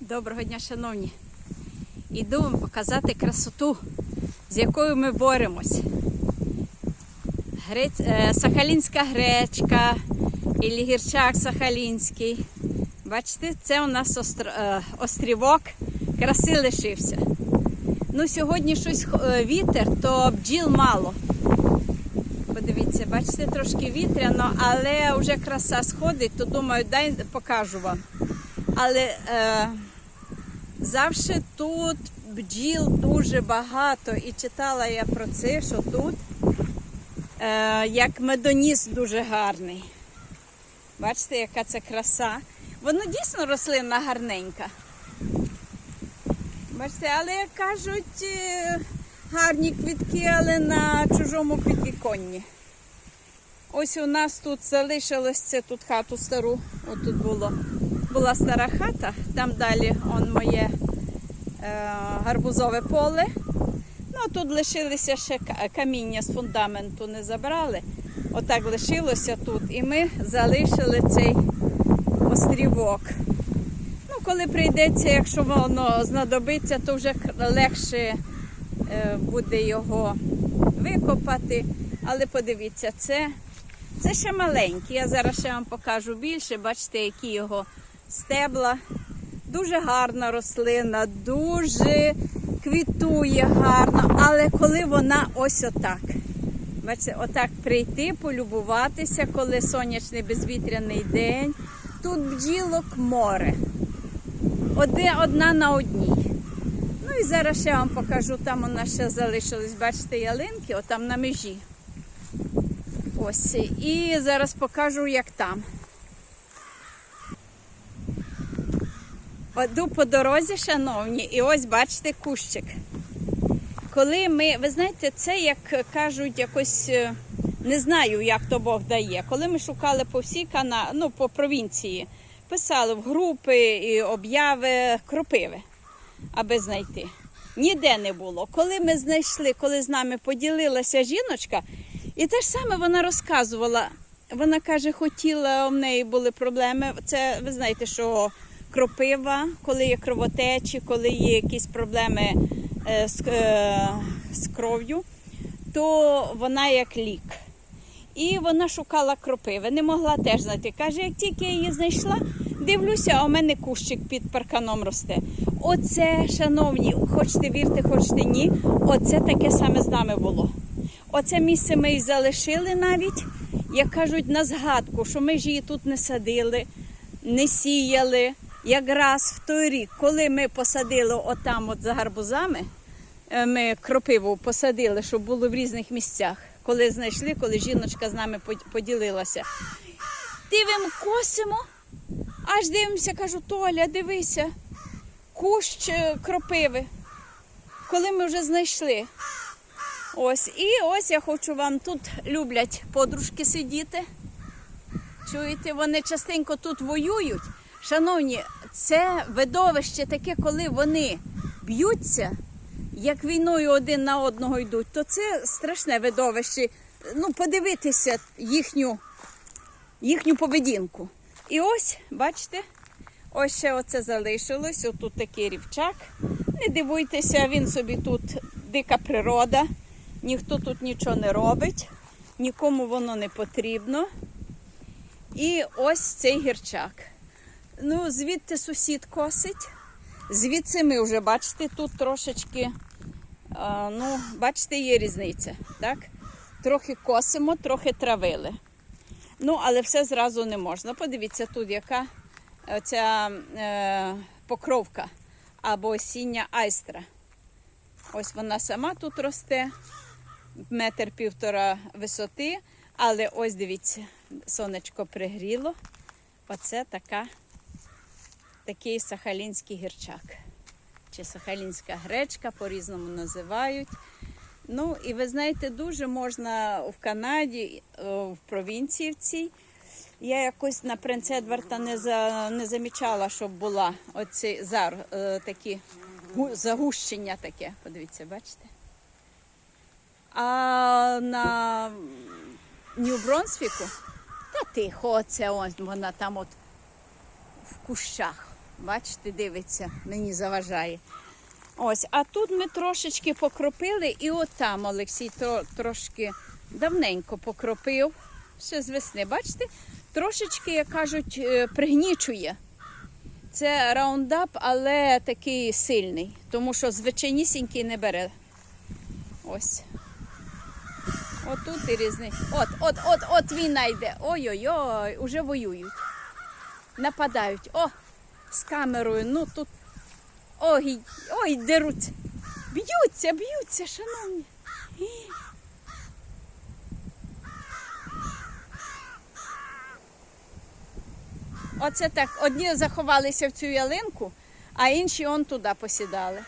Доброго дня, шановні. Іду вам показати красоту, з якою ми боремось. Грець... е, Сахалінська гречка і гірчак сахалінський. Бачите, це у нас остр... е, острівок, краси лишився. Ну, сьогодні щось е, вітер, то бджіл мало. Подивіться, бачите, трошки вітряно, але вже краса сходить, то думаю, дай покажу вам. Але е, завжди тут бджіл дуже багато. І читала я про це, що тут е, як медоніс дуже гарний. Бачите, яка це краса. Воно дійсно рослина гарненька. Бачите, але як кажуть, е, гарні квітки, але на чужому підвіконні. Ось у нас тут залишилось це тут хату стару. От тут було. Була стара хата, там далі он моє е, гарбузове поле. Ну, тут лишилися ще каміння з фундаменту не забрали. Отак лишилося тут. І ми залишили цей острівок. Ну, коли прийдеться, якщо воно знадобиться, то вже легше е, буде його викопати. Але подивіться, це, це ще маленький. Я зараз ще вам покажу більше. Бачите, які його стебла. Дуже гарна рослина, дуже квітує гарно, але коли вона ось отак. Бачите, отак прийти, полюбуватися, коли сонячний безвітряний день. Тут бджілок море. Оде, одна на одній. Ну і зараз ще вам покажу, там у нас ще залишились, бачите, ялинки, отам на межі. Ось. І зараз покажу, як там. Іду по дорозі, шановні, і ось бачите кущик. Коли ми, ви знаєте, це як кажуть, якось е, не знаю, як то Бог дає. Коли ми шукали по всій кана... ну, по провінції, писали в групи і обяви кропиви, аби знайти. Ніде не було. Коли ми знайшли, коли з нами поділилася жіночка, і те ж саме вона розказувала. Вона каже, хотіла, у неї були проблеми. Це ви знаєте, що кропива, коли є кровотечі, коли є якісь проблеми е, з, е, з кров'ю, то вона як лік. І вона шукала кропиви, не могла теж знайти. Каже, як тільки я її знайшла, дивлюся, а у мене кущик під парканом росте. Оце, шановні, хочете вірте, хочете ні, оце таке саме з нами було. Оце місце ми і залишили навіть, як кажуть, на згадку, що ми ж її тут не садили, не сіяли. Якраз в той рік, коли ми посадили отам от за гарбузами, е, ми кропиву посадили, щоб було в різних місцях. Коли знайшли, коли жіночка з нами под- поділилася. Дивимо, косимо, аж дивимося, кажу, Толя, дивися, кущ е, кропиви. Коли ми вже знайшли. Ось, і ось я хочу вам тут люблять подружки сидіти. Чуєте, вони частенько тут воюють. Шановні, це видовище таке, коли вони б'ються, як війною один на одного йдуть, то це страшне видовище. Ну, подивитися їхню, їхню поведінку. І ось, бачите, ось ще оце залишилось. Отут такий рівчак. Не дивуйтеся, він собі тут дика природа, ніхто тут нічого не робить, нікому воно не потрібно. І ось цей гірчак. Ну, звідти сусід косить. Звідси ми вже, бачите, тут трошечки, ну, бачите, є різниця. так? Трохи косимо, трохи травили. Ну, але все зразу не можна. Подивіться, тут яка ця е, покровка або осіння айстра. Ось вона сама тут росте, метр півтора висоти, але ось дивіться, сонечко пригріло. Оце така, такий сахалінський гірчак. Чи сахалінська гречка, по-різному називають. Ну, і ви знаєте, дуже можна в Канаді, е, в провінції в цій. Я якось на принц Едварда не, за, не замічала, щоб була оці зар, е, такі загущення таке. Подивіться, бачите? А на Нью-Бронсвіку, та тихо, це ось вона там от в кущах. Бачите, дивиться, мені заважає. Ось, а тут ми трошечки покропили, і от там Олексій тро- трошки давненько покропив. Ще з весни, бачите? Трошечки, як кажуть, е, пригнічує. Це раундап, але такий сильний, тому що звичайнісінький не бере. Ось. Отут і різний. От, от, от, от він найде. Ой-ой-ой, уже воюють. Нападають. О, з камерою. Ну тут. Ой, ой, деруться. Б'ються, б'ються, шановні. Оце так. Одні заховалися в цю ялинку, а інші он туди посідали.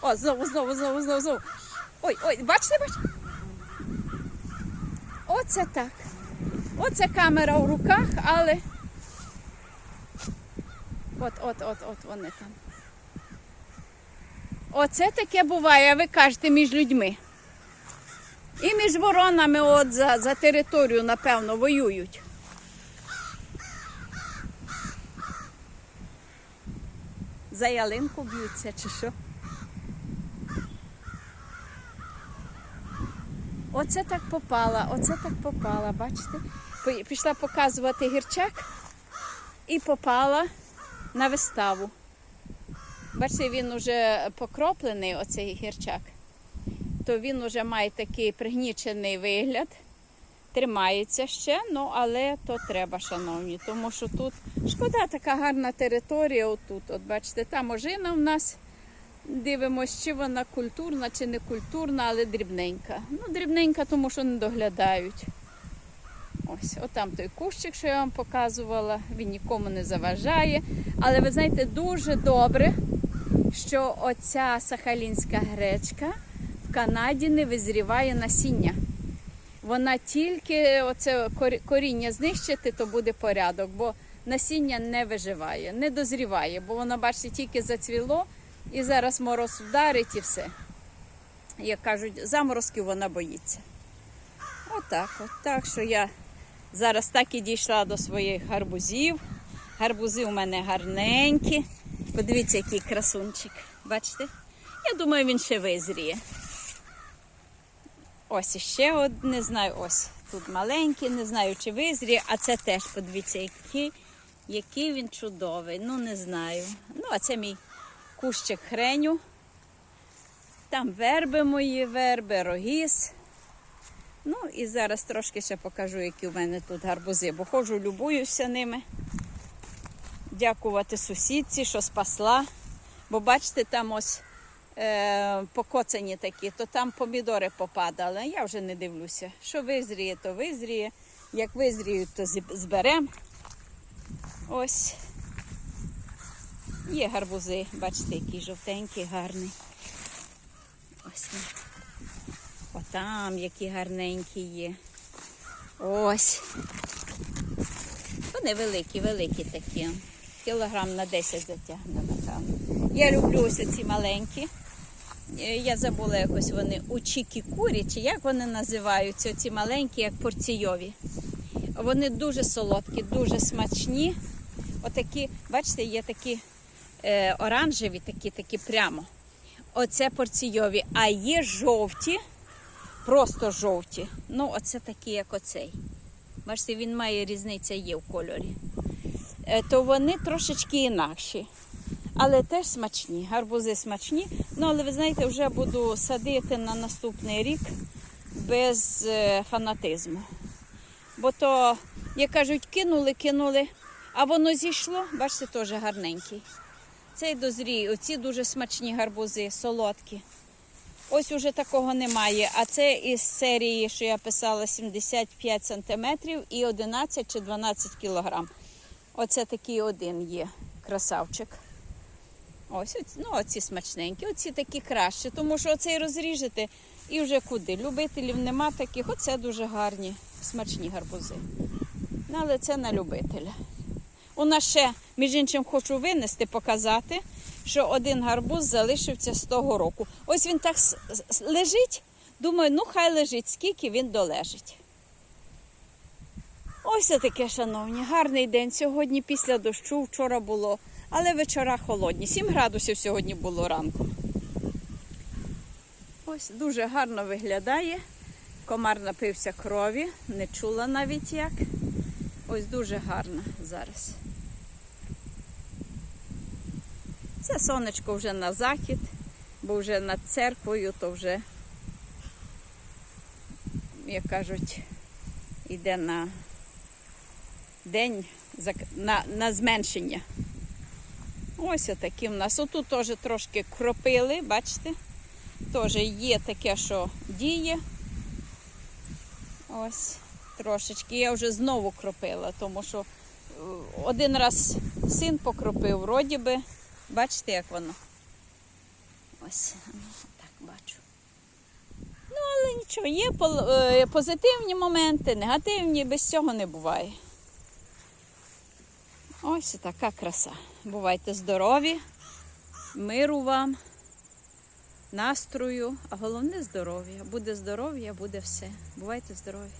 О, знову, знову, знову, знову, знову. Ой, ой, бачите, бачите? Оце так. Оце камера в руках, але. От, от, от, от вони там. Оце таке буває, ви кажете, між людьми. І між воронами от за, за територію, напевно, воюють. За ялинку б'ються чи що? Оце так попала, оце так попала, бачите? Пішла показувати гірчак і попала на виставу. Бачите, він вже покроплений, оцей гірчак, то він вже має такий пригнічений вигляд. Тримається ще, ну але то треба, шановні, тому що тут шкода така гарна територія. Отут. От бачите, там ожина в нас. Дивимось, чи вона культурна, чи не культурна, але дрібненька. Ну, дрібненька, тому що не доглядають. Ось, отам той кущик, що я вам показувала, він нікому не заважає. Але ви знаєте, дуже добре, що оця сахалінська гречка в Канаді не визріває насіння. Вона тільки оце коріння знищити, то буде порядок, бо насіння не виживає, не дозріває, бо воно, бачите, тільки зацвіло і зараз мороз вдарить і все. Як кажуть, заморозків вона боїться. Отак, от так, що я зараз так і дійшла до своїх гарбузів. Гарбузи у мене гарненькі. Подивіться, який красунчик. Бачите? Я думаю, він ще визріє. Ось іще од, не знаю, ось тут маленький, не знаю, чи визріє, а це теж, подивіться, який, який він чудовий. Ну, не знаю. Ну, а це мій кущик хреню. Там верби мої, верби, рогіз. Ну і зараз трошки ще покажу, які у мене тут гарбузи, бо ходжу, любуюся ними. Дякувати сусідці, що спасла. Бо бачите, там ось е, покоцані такі, то там помідори попадали. Я вже не дивлюся. Що визріє, то визріє. Як визріють, то зберемо. Ось. Є гарбузи, бачите, який жовтенький, гарний. Ось. Отам які гарненькі є. Ось. Вони великі, великі такі. Кілограм на 10 затягне, напевно. Я люблю ось ці маленькі. Е, Я забула якось вони учікі курі, чи як вони називаються, ці маленькі, як порційові. Вони дуже солодкі, дуже смачні. Отакі, бачите, є такі е, оранжеві, такі, такі прямо. Оце порційові, а є жовті, просто жовті. Ну, оце такі, як оцей. Бачите, він має різниця є в кольорі. Е, То вони трошечки інакші. Але теж смачні. Гарбузи смачні. Ну, але ви знаєте, вже буду садити на наступний рік без е, фанатизму. Бо то, як кажуть, кинули, кинули, а воно зійшло, бачите, теж гарненький. Цей дозрій, оці дуже смачні гарбузи, солодкі. Ось уже такого немає. А це із серії, що я писала, 75 см і 11 чи 12 кг. Оце такий один є красавчик. Ось, ну, оці смачненькі, оці такі краще, тому що оцей розріжете і вже куди. Любителів нема таких, оце дуже гарні, смачні гарбузи. Ну, але це на любителя. У нас ще, між іншим, хочу винести, показати, що один гарбуз залишився з того року. Ось він так лежить. Думаю, ну хай лежить, скільки він долежить. Ось таке, шановні, гарний день сьогодні після дощу. Вчора було, але вечора холодні. 7 градусів сьогодні було ранку. Ось дуже гарно виглядає. Комар напився крові, не чула навіть як. Ось дуже гарно зараз. Це сонечко вже на захід, бо вже над церквою, то вже, як кажуть, йде на день на, на зменшення. Ось отакі в нас. Отут теж трошки кропили, бачите? Теж є таке, що діє. Ось трошечки. Я вже знову кропила, тому що е, один раз син покропив, вроді би. Бачите, як воно? Ось, ну, так бачу. Ну, але нічого, є е, позитивні моменти, негативні, без цього не буває. Ось така краса. Бувайте здорові, миру вам, настрою, а головне здоров'я. Буде здоров'я, буде все. Бувайте здорові.